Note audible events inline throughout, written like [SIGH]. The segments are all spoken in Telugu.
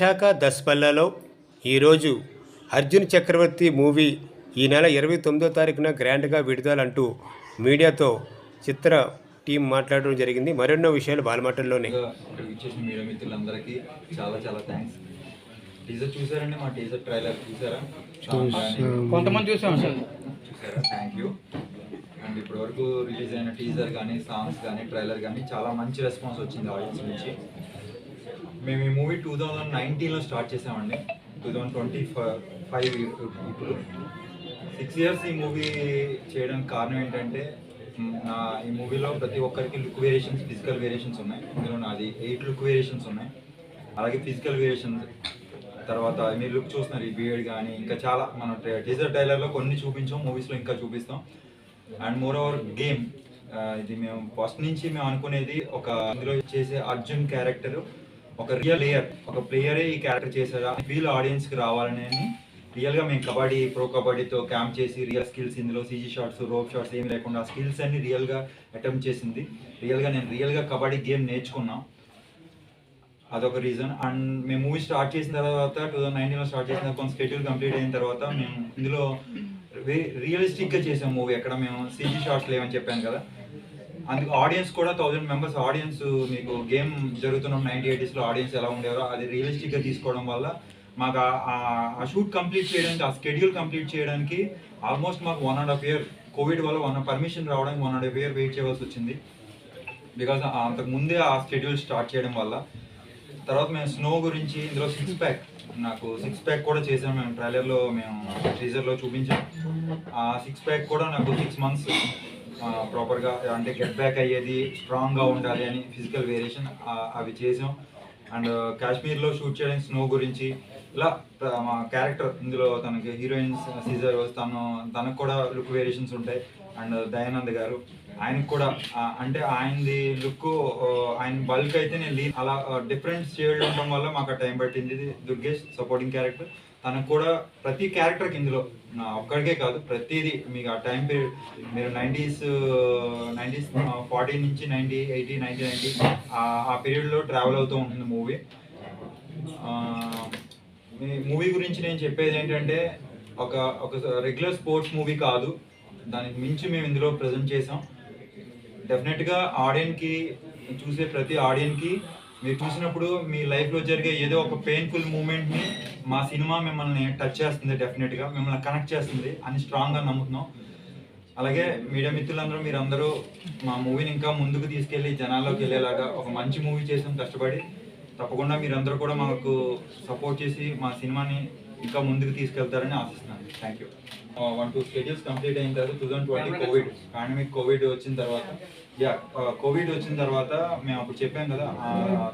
విశాఖ దస్పల్లలో ఈరోజు అర్జున్ చక్రవర్తి మూవీ ఈ నెల ఇరవై తొమ్మిదో తారీఖున గ్రాండ్గా విడుదలంటూ మీడియాతో చిత్ర టీం మాట్లాడడం జరిగింది. మరెన్నో విషయాలు బాలమాటల్లోనే ఇచ్చేసిన మీడియా మిత్రులందరికీ చాలా చాలా థ్యాంక్స్. టీజర్ చూసారండి మా టీజర్ ట్రైలర్ చూసారా? కొంతమంది చూసాం అసలు చూసారా? Thank you. అండ్ ఇప్పటి వరకు రిలీజ్ అయిన టీజర్ కానీ సాంగ్స్ కానీ ట్రైలర్ కానీ చాలా మంచి రెస్పాన్స్ వచ్చింది ఆడియన్స్ నుంచి. మేము ఈ మూవీ టూ థౌజండ్ నైన్టీన్లో స్టార్ట్ చేసామండి. టూ థౌజండ్ ట్వంటీ ఫైవ్ ఇప్పుడు. సిక్స్ ఇయర్స్ ఈ మూవీ చేయడానికి కారణం ఏంటంటే నా ఈ మూవీలో ప్రతి ఒక్కరికి లుక్ వేరియేషన్స్ ఫిజికల్ వేరియేషన్స్ ఉన్నాయి. ఇందులో నాది ఎయిట్ లుక్ వేరియేషన్స్ ఉన్నాయి. అలాగే ఫిజికల్ వేరియేషన్స్ తర్వాత మీరు లుక్ చూస్తున్నారు ఈ బియర్డ్ కానీ ఇంకా చాలా మన టీజర్ ట్రైలర్లో కొన్ని చూపించాం మూవీస్లో ఇంకా చూపిస్తాం. అండ్ మోర్ ఓవర్ గేమ్ ఇది మేము ఫస్ట్ నుంచి మేము అనుకునేది ఒక ఇందులో చేసే అర్జున్ క్యారెక్టర్ ఒక రియల్ ప్లేయర్ ఒక ప్లేయరే ఈ క్యారెక్టర్ చేశారా ఫీల్ ఆడియన్స్కి రావాలని రియల్గా మేము కబడ్డీ ప్రో కబడ్డీతో క్యాంప్ చేసి రియల్ స్కిల్స్ ఇందులో సీజీ షాట్స్ రోప్ షాట్స్ ఏమి లేకుండా స్కిల్స్ అన్ని రియల్గా అటెంప్ట్ చేసింది. రియల్గా నేను రియల్గా కబడ్డీ గేమ్ నేర్చుకున్నాం. అదొక రీజన్ అండ్ మేము మూవీ స్టార్ట్ చేసిన తర్వాత టూ థౌసండ్ నైన్టీన్లో స్టార్ట్ చేసిన కొంత షెడ్యూల్ కంప్లీట్ అయిన తర్వాత మేము ఇందులో రియలిస్టిక్గా చేసాం మూవీ ఎక్కడ మేము సీజీ షార్ట్స్ లేవని చెప్పాను కదా. అందుకు ఆడియన్స్ కూడా థౌజండ్ మెంబర్స్ ఆడియన్స్ మీకు గేమ్ జరుగుతున్న నైన్టీ ఎయిటీస్లో ఆడియన్స్ ఎలా ఉండేవారో అది రియలిస్టిక్గా తీసుకోవడం వల్ల మాకు ఆ- ఆ- షూట్ కంప్లీట్ చేయడానికి ఆ స్కెడ్యూల్ కంప్లీట్ చేయడానికి ఆల్మోస్ట్ మాకు one and half year covid వల్ల వన్ పర్మిషన్ రావడానికి one and half year wait చేయవలసి వచ్చింది. బికాస్ అంతకు ముందే ఆ షెడ్యూల్ స్టార్ట్ చేయడం వల్ల తర్వాత మేము స్నో గురించి ఇందులో సిక్స్ ప్యాక్ నాకు సిక్స్ ప్యాక్ కూడా చేసాం మేము ట్రైలర్లో మేము టీజర్లో చూపించాం. ఆ సిక్స్ ప్యాక్ కూడా నాకు సిక్స్ మంత్స్ ప్రాపర్గా అంటే గెట్ బ్యాక్ అయ్యేది స్ట్రాంగ్గా ఉండాలి అని ఫిజికల్ వేరియేషన్ అవి చేసాం. అండ్ కాశ్మీర్లో షూట్ చేయడానికి స్నో గురించి ఇలా మా క్యారెక్టర్ ఇందులో తనకి హీరోయిన్స్ సీజర్ తను తనకు కూడా లుక్ వేరియేషన్స్ ఉంటాయి. అండ్ దయానంద్ uh, గారు ఆయనకు కూడా అంటే ఆయనది లుక్ uh, ఆయన బల్క్ అయితే నేను అలా uh, డిఫరెంట్ షేడ్ ఉండడం వల్ల మాకు టైం పట్టింది. ఇది దుర్గేష్ సపోర్టింగ్ క్యారెక్టర్ తనకు కూడా ప్రతి క్యారెక్టర్కి ఇందులో నా ఒక్కడికే కాదు ప్రతిదీ మీకు ఆ టైం పీరియడ్ మీరు నైంటీస్ నైంటీస్ ఫార్టీ నుంచి నైంటీ ఎయిటీ నైంటీ నైంటీ ఆ పీరియడ్లో ట్రావెల్ అవుతూ ఉంటుంది మూవీ మూవీ గురించి నేను చెప్పేది ఏంటంటే ఒక ఒక రెగ్యులర్ స్పోర్ట్స్ మూవీ కాదు. దానికి మించి మేము ఇందులో ప్రజెంట్ చేసాం డెఫినెట్గా ఆడియన్కి చూసే ప్రతి ఆడియన్కి మీరు చూసినప్పుడు మీ లైఫ్లో జరిగే ఏదో ఒక పెయిన్ఫుల్ మూమెంట్ని మా సినిమా మిమ్మల్ని టచ్ చేస్తుంది డెఫినెట్గా మిమ్మల్ని కనెక్ట్ చేస్తుంది అని స్ట్రాంగ్గా నమ్ముతున్నాం. అలాగే మీడియా మిత్రులందరూ మీరందరూ మా మూవీని ఇంకా ముందుకు తీసుకెళ్ళి జనాల్లోకి వెళ్ళేలాగా ఒక మంచి మూవీ చేసాం కష్టపడి. తప్పకుండా మీరందరూ కూడా మాకు సపోర్ట్ చేసి మా సినిమాని ఇంకా ముందుకు తీసుకెళ్తారని ఆశిస్తున్నాను. Thank you one two schedules complete అయిన తర్వాత two thousand twenty covid pandemic covid వచ్చిన తర్వాత యా కోవిడ్ uh, వచ్చిన తర్వాత మేము అప్పుడు చెప్పాం కదా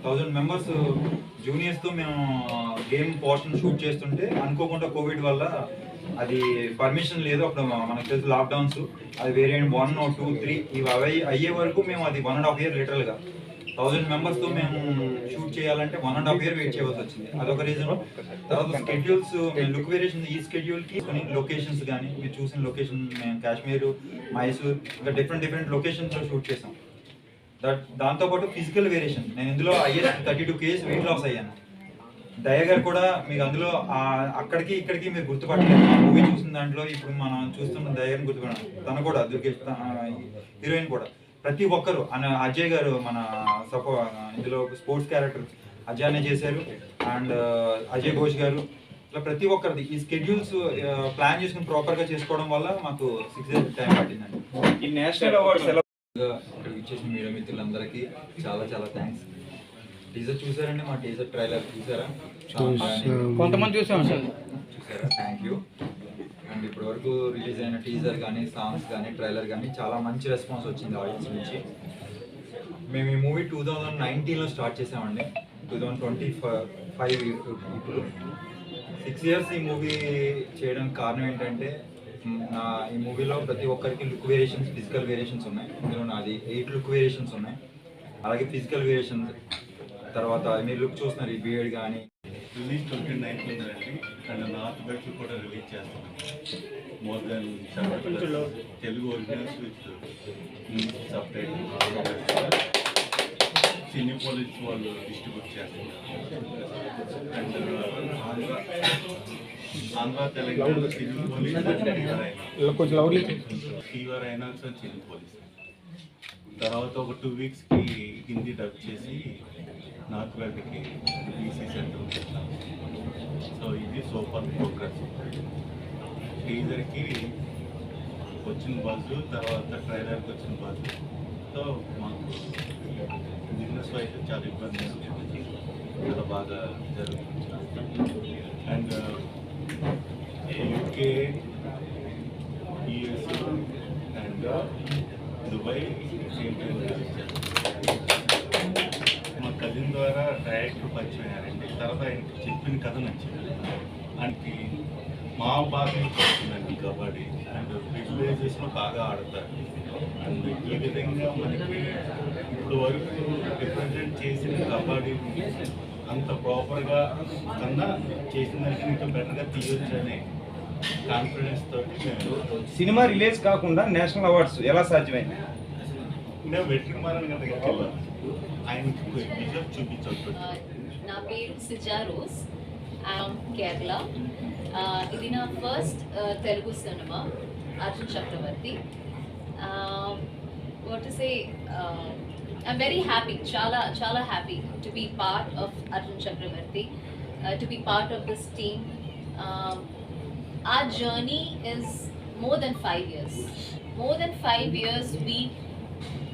థౌజండ్ మెంబర్స్ జూనియర్స్తో మేము గేమ్ పోర్షన్ షూట్ చేస్తుంటే అనుకోకుండా కోవిడ్ వల్ల అది పర్మిషన్ లేదు. అప్పుడు మనకు తెలుసు లాక్డౌన్స్ అది వేరియంట్ వన్ టూ త్రీ ఇవి అవి అయ్యే వరకు మేము అది వన్ అండ్ హాఫ్ ఇయర్ లిటరల్గా థౌజండ్ మెంబర్స్తో మేము షూట్ చేయాలంటే one and half year wait చేయవలసి వచ్చింది. అదొక రీజన్ తర్వాత స్కెడ్యూల్స్ లుక్ వేరియేషన్ ఈ స్కెడ్యూల్కి కొన్ని లొకేషన్స్ కానీ మీరు చూసిన లొకేషన్ మేము కాశ్మీర్ మైసూర్ ఇంకా డిఫరెంట్ డిఫరెంట్ లొకేషన్స్లో షూట్ చేసాం. దట్ దాంతోపాటు ఫిజికల్ వేరియేషన్ నేను ఇందులో అయ్యే thirty two kgs weight loss అయ్యాను దయగారు కూడా మీకు అందులో అక్కడికి ఇక్కడికి మీరు గుర్తుపట్టలేదు. మూవీ చూసిన దాంట్లో ఇప్పుడు మనం చూస్తున్న దయ గారిని తను కూడా దుర్గేష్ హీరోయిన్ కూడా. ప్రతి ఒక్కరు అన్న అజయ్ గారు మన సపో ఇందులో స్పోర్ట్స్ క్యారెక్టర్ అజయ్ అనే చేశారు. అండ్ అజయ్ ఘోష్ గారు. ఇట్లా ప్రతి ఒక్కరిది. ఈ స్కెడ్యూల్స్ ప్లాన్ చేసుకుని ప్రాపర్గా చేసుకోవడం వల్ల మాకు సిక్స్ డేస్ టైం పట్టిందండి. ఈ నేషనల్ అవార్డ్స్ ఎలా ఇక్కడికి ఇచ్చేసిన మీడియా మిత్రులందరికీ చాలా చాలా థ్యాంక్స్ టీజర్ చూసారండి మా టీజర్ ట్రైలర్ చూసారా? కొంతమంది చూసాం అసలు. చూసారా? థ్యాంక్ యూ అండ్ ఇప్పటి వరకు రిలీజ్ అయిన టీజర్ కానీ సాంగ్స్ కానీ ట్రైలర్ కానీ చాలా మంచి రెస్పాన్స్ వచ్చింది ఆడియన్స్ నుంచి. మేము ఈ మూవీ టూ థౌజండ్ నైన్టీన్లో స్టార్ట్ చేసామండి. టూ థౌజండ్ ట్వంటీ ఫైవ్ ఇప్పుడు. సిక్స్ ఇయర్స్ ఈ మూవీ చేయడానికి కారణం ఏంటంటే నా ఈ మూవీలో ప్రతి ఒక్కరికి లుక్ వేరియేషన్స్ ఫిజికల్ వేరియేషన్స్ ఉన్నాయి. ఇందులో నాది ఎయిట్ లుక్ వేరియేషన్స్ ఉన్నాయి. అలాగే ఫిజికల్ వేరియేషన్స్ తర్వాత మీరు లుక్ చూస్తున్నారు ఈ బియర్డ్ కానీ రిలీజ్ ట్వంటీ నైన్త్ ఉందండి. అండ్ నార్త్ బెల్ట్ కూడా రిలీజ్ చేస్తాం. More than Telugu originals with sub Cinepolis వాళ్ళు డిస్ట్రిబ్యూట్ చేస్తున్నారు. And Andhra Andhra Telangana Cinepolis fever అయినా సినీ పోలీస్ తర్వాత ఒక టూ వీక్స్కి హిందీ డబ్ చేసి నార్త్ వెల్ట్కి బీసీ సెంటర్ పెట్టాం సో ఇది సూపర్ ప్రోగ్రెస్. టీజర్కి వచ్చిన బస్సు తర్వాత ట్రైలర్కి వచ్చిన బస్సు సో మాకు బిజినెస్ అయితే చాలా ఇబ్బంది అనిపించింది. చాలా బాగా జరుగుతుంది. And UK US and Dubai same మా కజిన్ ద్వారా డైరెక్టర్ పరిచయం అయ్యారండి తర్వాత ఆయనకి చెప్పిన కథ నచ్చింది. ఆయనకి మా బాగా వస్తుందండి కబడ్డీ. అండ్ విజువలైజేషన్ బాగా ఆడతారు. అండ్ ఈ విధంగా మనకి ఇప్పుడు వరకు రిప్రజెంట్ చేసిన కబడ్డీ అంత ప్రాపర్గా కన్నా చేసిన దానికి ఇంకా బెటర్గా తీయొచ్చు అనే కాన్ఫిడెన్స్ తోటి సినిమా రిలీజ్ కాకుండా నేషనల్ అవార్డ్స్ ఎలా సాధ్యమైంది మేము వెట్రిమారన్ గారి దగ్గరికి వెళ్ళాం ఆయనకి విజువల్ చూపించవచ్చు నా పేరు Sija Rose I'm Kerala Uh, ఇది నా first Telugu cinema Arjun Chakravarthy what say I'm very happy చాలా చాలా happy to be part of Arjun Chakravarthy to be part of this team our journey is more than five years. More than five years, we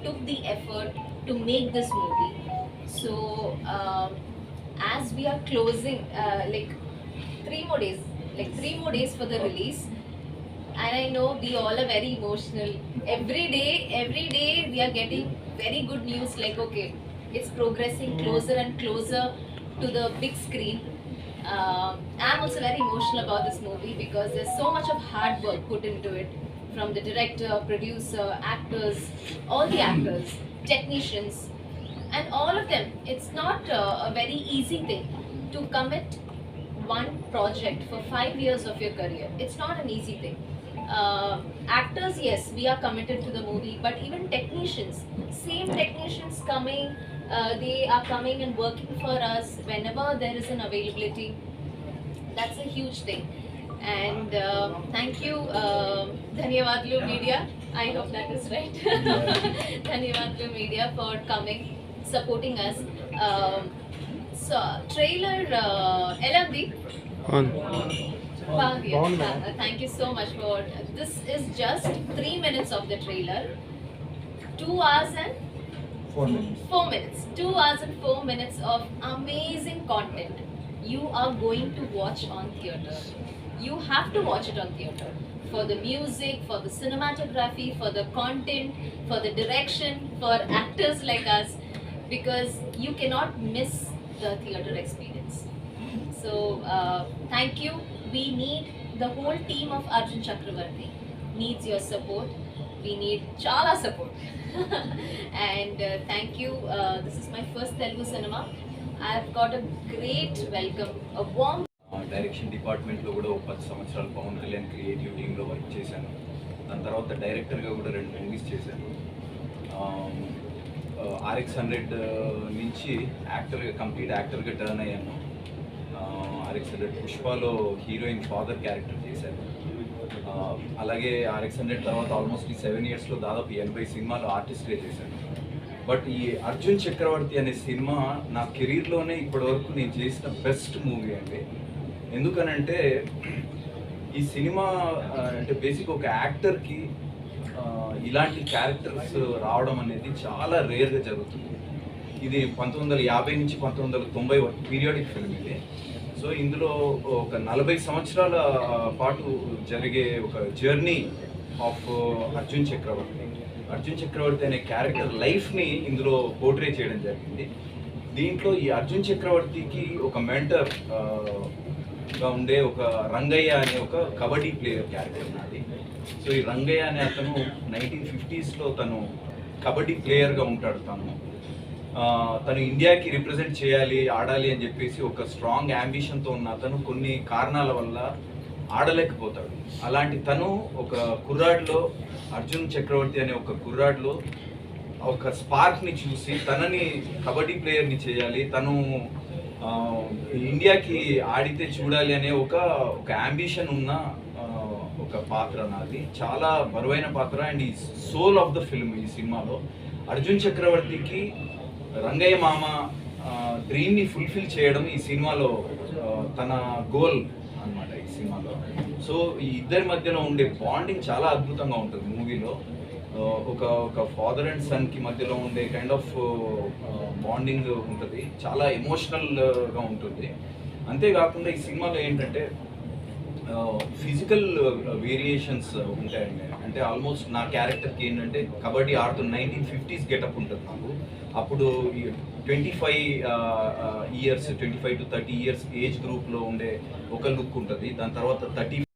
took the effort to make this movie. So, um, as we are closing, uh, like three more days, like three more days for the release, and I know we all are very emotional. Every day, every day, we are getting very good news like, okay, it's progressing closer and closer to the big screen. Um I'm also very emotional about this movie because there's so much of hard work put into it from the director, producer, actors, all the actors, technicians, and all of them. It's not uh, a very easy thing to commit one project for five years of your career. It's not an easy thing. Uh, actors, yes, we are committed to the movie, but even technicians, same technicians coming, uh, they are coming and working for us whenever there is an availability. That's a huge thing. And uh, thank you, uh, Dhanyavadlu Media. I hope that is right. Thank you, Matthew Media, for coming, supporting us. Um, so, trailer, uh, LMD. On. Uh, thank you so much for this. Is just three minutes of the trailer, two hours and four minutes. four minutes, two hours and four minutes of amazing content you are going to watch on theater you have to watch it on theater for the music for the cinematography for the content for the direction for actors like us because you cannot miss the theater experience so uh, thank you. We need the whole team of Arjun Chakravarti needs your support. We need chala support. [LAUGHS] and uh, thank you. Uh, this is my first Telugu cinema. I've got a great welcome, a warm direction డిపార్ట్మెంట్లో కూడా ఒక పది సంవత్సరాలు పవన్ కళ్యాణ్ క్రియేటివ్ టీంలో వర్క్ చేశాను. దాని తర్వాత డైరెక్టర్గా కూడా రెండు మూవీస్ చేశాను. ఆర్ఎక్స్ హండ్రెడ్ నుంచి యాక్టర్గా కంప్లీట్ యాక్టర్గా టర్న్ అయ్యాను. ఆర్ఎక్స్ హండ్రెడ్ పుష్పలో హీరోయిన్ ఫాదర్ క్యారెక్టర్ చేశాను. అలాగే ఆర్ఎక్స్ హండ్రెడ్ తర్వాత ఆల్మోస్ట్ ఈ సెవెన్ ఇయర్స్లో దాదాపు ఎనభై సినిమాలు ఆర్టిస్ట్గా చేశాను. బట్ ఈ అర్జున్ చక్రవర్తి అనే సినిమా నా కెరీర్లోనే ఇప్పటివరకు నేను చేసిన బెస్ట్ మూవీ అండి. ఎందుకనంటే ఈ సినిమా అంటే బేసిక్ ఒక యాక్టర్కి ఇలాంటి క్యారెక్టర్స్ రావడం అనేది చాలా రేర్గా జరుగుతుంది. ఇది పంతొమ్మిది వందల యాభై నుంచి పంతొమ్మిది వందల తొంభై పీరియాడిక్ ఫిల్మ్ ఇది. సో ఇందులో ఒక నలభై సంవత్సరాల పాటు జరిగే ఒక జర్నీ ఆఫ్ అర్జున్ చక్రవర్తి. అర్జున్ చక్రవర్తి అనే క్యారెక్టర్ లైఫ్ని ఇందులో పోర్ట్రే చేయడం జరిగింది. దీంట్లో ఈ అర్జున్ చక్రవర్తికి ఒక మెంటర్ గా ఉండే ఒక రంగయ్య అనే ఒక కబడ్డీ ప్లేయర్ క్యారెక్టర్ నాది సో ఈ రంగయ్య అనే అతను నైన్టీన్ ఫిఫ్టీస్లో తను కబడ్డీ ప్లేయర్గా ఉంటాడు తను. తను ఇండియాకి రిప్రజెంట్ చేయాలి ఆడాలి అని చెప్పేసి ఒక స్ట్రాంగ్ అంబిషన్తో ఉన్న అతను కొన్ని కారణాల వల్ల ఆడలేకపోతాడు. అలాంటి తను ఒక కుర్రాడ్లో అర్జున్ చక్రవర్తి అనే ఒక కుర్రాడ్లో ఒక స్పార్క్ని చూసి తనని కబడ్డీ ప్లేయర్ని చేయాలి తను ఇండియాకి ఆడితే చూడాలి అనే ఒక ఒక అంబిషన్ ఉన్న ఒక పాత్ర నాది. చాలా బరువైన పాత్ర. అండ్ ఈ సోల్ ఆఫ్ ద ఫిల్మ్ ఈ సినిమాలో. అర్జున్ చక్రవర్తికి రంగయ్య మామ డ్రీమ్ని ఫుల్ఫిల్ చేయడం ఈ సినిమాలో తన గోల్ అన్నమాట ఈ సినిమాలో. సో ఈ ఇద్దరి మధ్యలో ఉండే బాండింగ్ చాలా అద్భుతంగా ఉంటుంది మూవీలో. Uh, ఒక ఒక ఫాదర్ అండ్ సన్కి మధ్యలో ఉండే కైండ్ ఆఫ్ బాండింగ్ ఉంటుంది. చాలా ఎమోషనల్గా uh, ఉంటుంది. అంతేకాకుండా ఈ సినిమాలో ఏంటంటే uh, ఫిజికల్ వేరియేషన్స్ ఉంటాయండి. అంటే ఆల్మోస్ట్ నా క్యారెక్టర్కి ఏంటంటే కబడ్డీ ఆడుతున్న నైన్టీన్ ఫిఫ్టీస్ గెటప్ ఉంటుంది నాకు. అప్పుడు twenty five years twenty five to thirty years age గ్రూప్లో ఉండే ఒక లుక్ ఉంటుంది. దాని తర్వాత థర్టీ